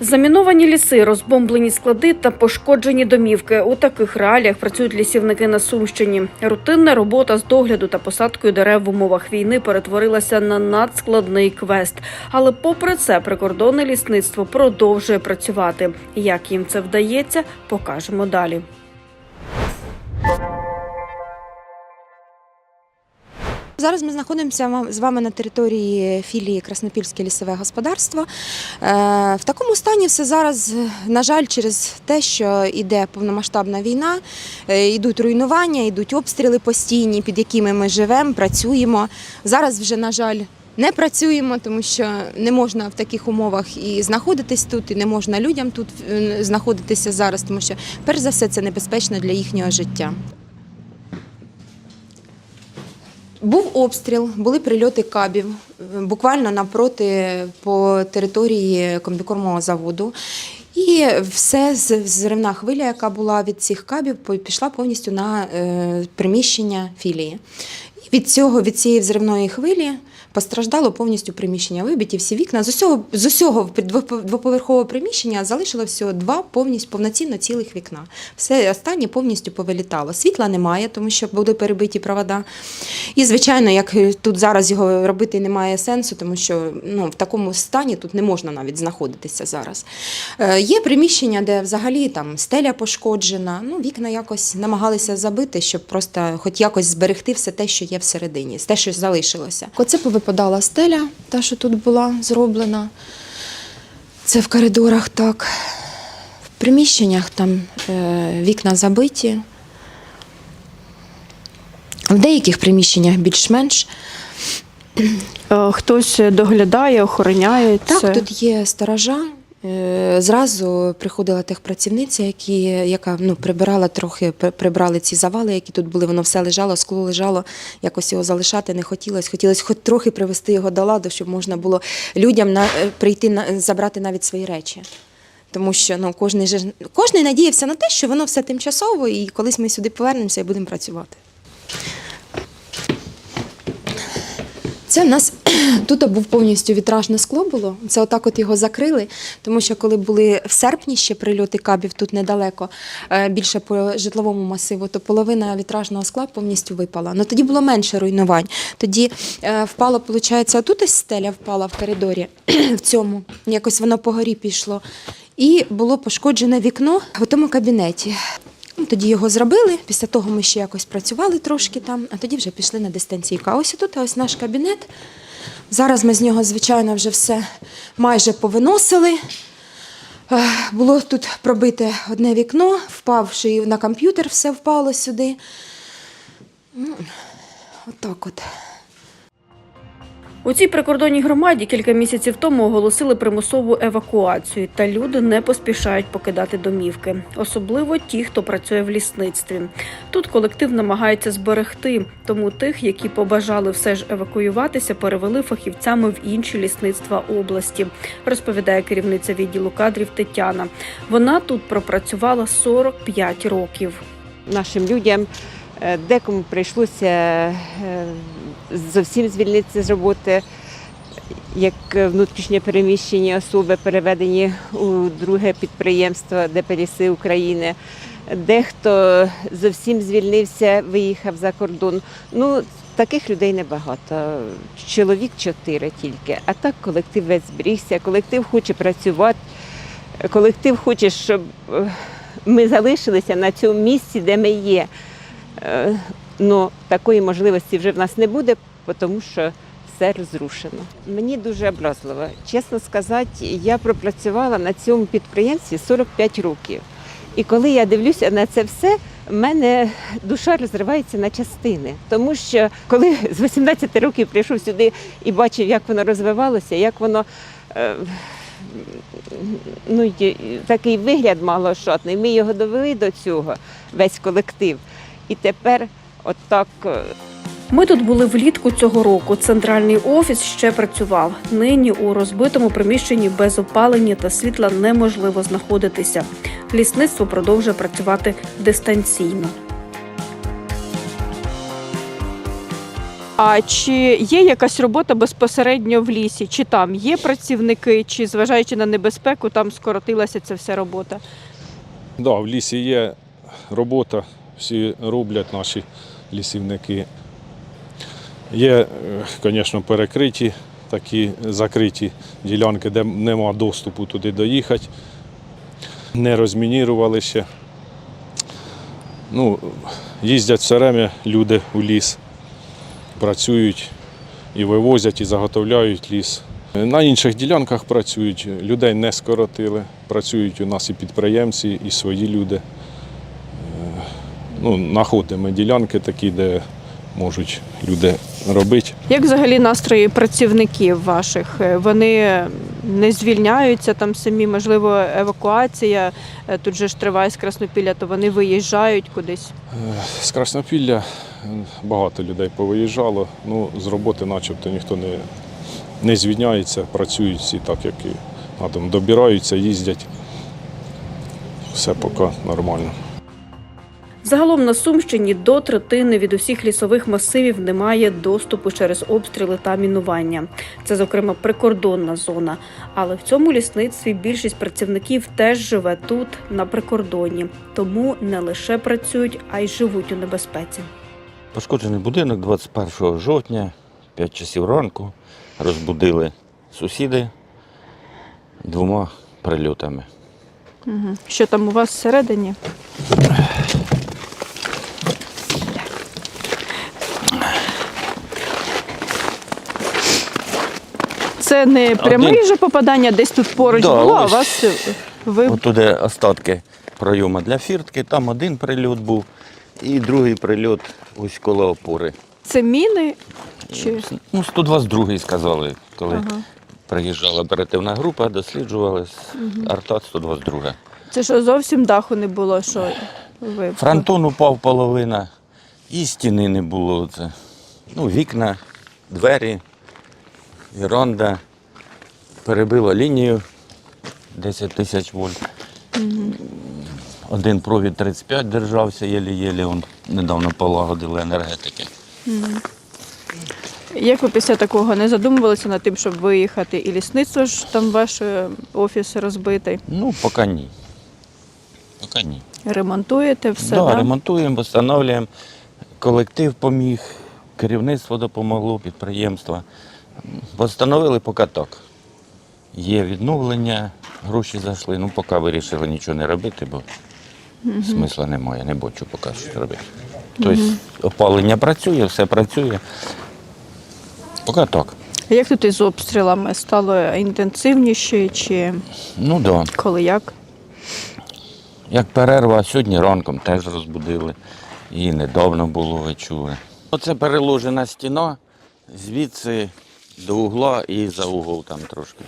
Заміновані ліси, розбомблені склади та пошкоджені домівки. У таких реаліях працюють лісівники на Сумщині. Рутинна робота з догляду та посадкою дерев в умовах війни перетворилася на надскладний квест. Але, попри це, прикордонне лісництво продовжує працювати. Як їм це вдається, покажемо далі. Зараз ми знаходимося з вами на території філії Краснопільське лісове господарство. Е, В такому стані все зараз, на жаль, через те, що йде повномасштабна війна, е, йдуть руйнування, йдуть обстріли постійні, під якими ми живемо, працюємо. Зараз вже, на жаль, не працюємо, тому що не можна в таких умовах і знаходитись тут, і не можна людям тут е, знаходитися зараз, тому що перш за все це небезпечно для їхнього життя. Був обстріл, були прильоти кабів, е, буквально напроти по території комбікормового заводу. І все зривна хвиля, яка була від цих кабів, пішла повністю на е, приміщення філії. І від цього, від цієї взривної хвилі постраждало повністю приміщення, вибиті всі вікна. З усього, з усього двоповерхового приміщення залишилося всього два повністю повноцінно цілих вікна. Все останнє повністю повилітало. Світла немає, тому що були перебиті провода. І, звичайно, як е, тут зараз його робити немає сенсу, тому що ну, в такому стані тут не можна навіть знаходитися зараз. Е, є приміщення, де взагалі там стеля пошкоджена. Ну, вікна якось намагалися забити, щоб просто хоч якось зберегти все те, що є всередині, те, що залишилося. Оце повипадала стеля, та, що тут була зроблена. Це в коридорах так. В приміщеннях там е, вікна забиті. В деяких приміщеннях більш-менш. Е, Хтось доглядає, охороняє Так, тут є сторожа. Е, Зразу приходила техпрацівниця, які, яка ну, прибирала трохи, при- прибрали ці завали, які тут були. Воно все лежало, скло лежало, якось його залишати не хотілося. Хотілося хоч трохи привести його до ладу, щоб можна було людям на, е, прийти на, забрати навіть свої речі. Тому що ну, кожен, кожен надіявся на те, що воно все тимчасово, і колись ми сюди повернемося і будемо працювати. Це в нас тут був повністю вітражне скло було. Це отак от його закрили, тому що коли були в серпні ще прильоти кабів тут недалеко, е, більше по житловому масиву, то половина вітражного скла повністю випала. Ну тоді було менше руйнувань. Тоді е, впало, виходить, отут ось стеля впала в коридорі в цьому. Якось воно по горі пішло. І було пошкоджене вікно в тому кабінеті. Ну, Тоді його зробили. Після того ми ще якось працювали трошки там, а тоді вже пішли на дистанційку. А ось тут ось наш кабінет. Зараз ми з нього, звичайно, вже все майже повиносили. Було тут пробите одне вікно, впавши на комп'ютер, все впало сюди. Ну, Отак от. У цій прикордонній громаді кілька місяців тому оголосили примусову евакуацію, та люди не поспішають покидати домівки, особливо ті, хто працює в лісництві. Тут колектив намагається зберегти, тому тих, які побажали все ж евакуюватися, перевели фахівцями в інші лісництва області, розповідає керівниця відділу кадрів Тетяна. Вона тут пропрацювала 45 років. нашим людям. Е, Декому прийшлося е, зовсім звільнитися з роботи, як внутрішньо переміщені особи переведені у друге підприємство ДПЛІСи України. Дехто зовсім звільнився, виїхав за кордон. Ну, таких людей небагато. Чоловік чотири тільки. А так колектив весь зберігся, колектив хоче працювати, колектив хоче, щоб е, ми залишилися на цьому місці, де ми є. Е, Ну, такої можливості вже в нас не буде, тому що все розрушено. Мені дуже образливо. Чесно сказати, я пропрацювала на цьому підприємстві 45 років. І коли я дивлюся на це все, в мене душа розривається на частини. Тому що коли з 18 років прийшов сюди і бачив, як воно розвивалося, як воно. е, Ну, такий вигляд мало шотний. Ми його довели до цього, весь колектив. І тепер отак е, Ми тут були влітку цього року. Центральний офіс ще працював. Нині у розбитому приміщенні без опалення та світла неможливо знаходитися. Лісництво продовжує працювати дистанційно. А чи є якась робота безпосередньо в лісі? Чи там є працівники, чи зважаючи на небезпеку, там скоротилася ця вся робота? Да, в лісі є робота, всі роблять наші лісівники. Є, звісно, перекриті такі закриті ділянки, де нема доступу туди доїхати. Не розмінірували ще. Ну, їздять все время люди у ліс, працюють і вивозять, і заготовляють ліс. На інших ділянках працюють, людей не скоротили. Працюють у нас і підприємці, і свої люди. Ну, знаходимо ділянки такі, де можуть люди робити. Як взагалі настрої працівників ваших? Е, Вони не звільняються там самі, можливо, евакуація. Е, Тут же ж триває з Краснопілля, то вони виїжджають кудись. Е, З Краснопілля багато людей повиїжджало. Ну, з роботи начебто ніхто не, не звільняється, працюють всі так, як і на дом. Добираються, їздять. Все поки нормально. Загалом на Сумщині до третини від усіх лісових масивів немає доступу через обстріли та мінування. Це, зокрема, прикордонна зона. Але в цьому лісництві більшість працівників теж живе тут, на прикордонні. Тому не лише працюють, а й живуть у небезпеці. Пошкоджений будинок 21 жовтня, 5 часів ранку. Розбудили сусіди двома прильотами. Що там у вас всередині? Це не пряме Один. же попадання, десь тут поруч Да, було, а ось. вас е, ви Отуди остатки пройому для фіртки, там один прильот був і другий прильот ось коло опори. це міни чи Ну, 122 сказали, коли Ага. приїжджала оперативна група, досліджували арта 122. це що зовсім даху не було? Що ви Фронтон упав половина, і стіни не було. Це. Ну, вікна, двері, віранда. Перебило лінію 10 тисяч вольт. Один провід 35 держався, єлі-єлі, он недавно полагодили енергетики. Як ви після такого не задумувалися над тим, щоб виїхати? І лісництво ж там ваш офіс розбитий. Ну, поки ні. Поки ні. Ремонтуєте все, да, да? ремонтуємо, встановлюємо. Колектив поміг, керівництво допомогло, підприємства. Встановили поки так. Є відновлення, гроші зайшли. Ну, поки вирішили нічого не робити, бо смисла немає, не бачу поки що робити. Тобто опалення працює, все працює. Поки так. А Як тут із обстрілами стало інтенсивніше чи Ну. Да. коли як? Як перерва, сьогодні ранком теж розбудили. І недавно було, ви чули. Оце переложена стіна, звідси до угла і за угол там трошки.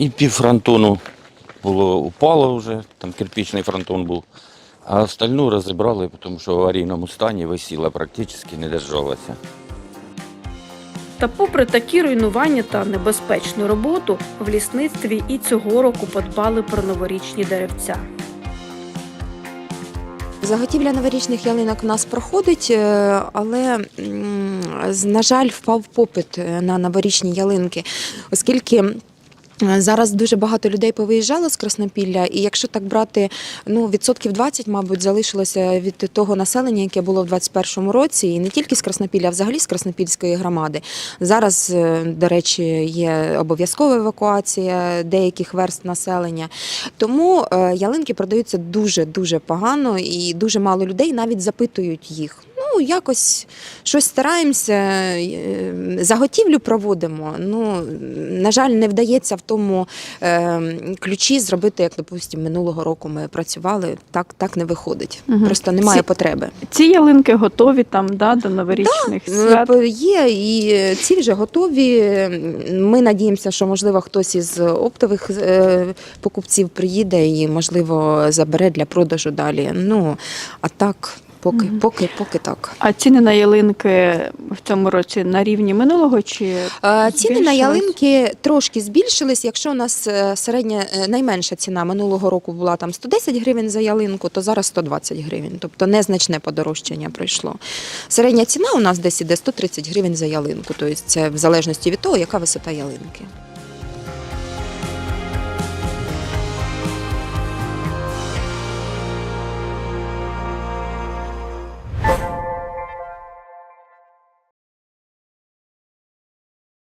І пів фронтону було упало вже, там кирпічний фронтон був. А остальну розібрали, тому що в аварійному стані висіла, практично не держалася. Та попри такі руйнування та небезпечну роботу, в лісництві і цього року подбали про новорічні деревця. Заготівля новорічних ялинок в нас проходить, е, але, на жаль, впав попит е, на новорічні ялинки, оскільки. Е, Зараз дуже багато людей повиїжджало з Краснопілля, і якщо так брати, ну відсотків 20, мабуть, залишилося від того населення, яке було в 21-му році, і не тільки з Краснопілля, а взагалі з Краснопільської громади. Зараз, е, до речі, є обов'язкова евакуація деяких верст населення. Тому е, ялинки продаються дуже дуже погано, і дуже мало людей навіть запитують їх. Ну, якось щось стараємося, е, заготівлю проводимо. Ну, на жаль, не вдається в тому е, ключі зробити, як, допустимо, минулого року ми працювали. Так, так не виходить. Мгм. Просто немає Ці- потреби. Ці ялинки готові там да, до новорічних свят. Ну, Є і ці вже готові. Ми надіємося, що можливо хтось із оптових е, покупців приїде і можливо забере для продажу далі. Ну а так Поки, поки, поки так. А ціни на ялинки в цьому році на рівні минулого чи Е, Ціни на збільшились? ялинки трошки збільшились. Якщо у нас е, середня е, найменша ціна минулого року була там 110 гривень за ялинку, то зараз 120 гривень. Тобто незначне подорожчання пройшло. Середня ціна у нас десь іде 130 гривень за ялинку. Тобто це в залежності від того, яка висота ялинки.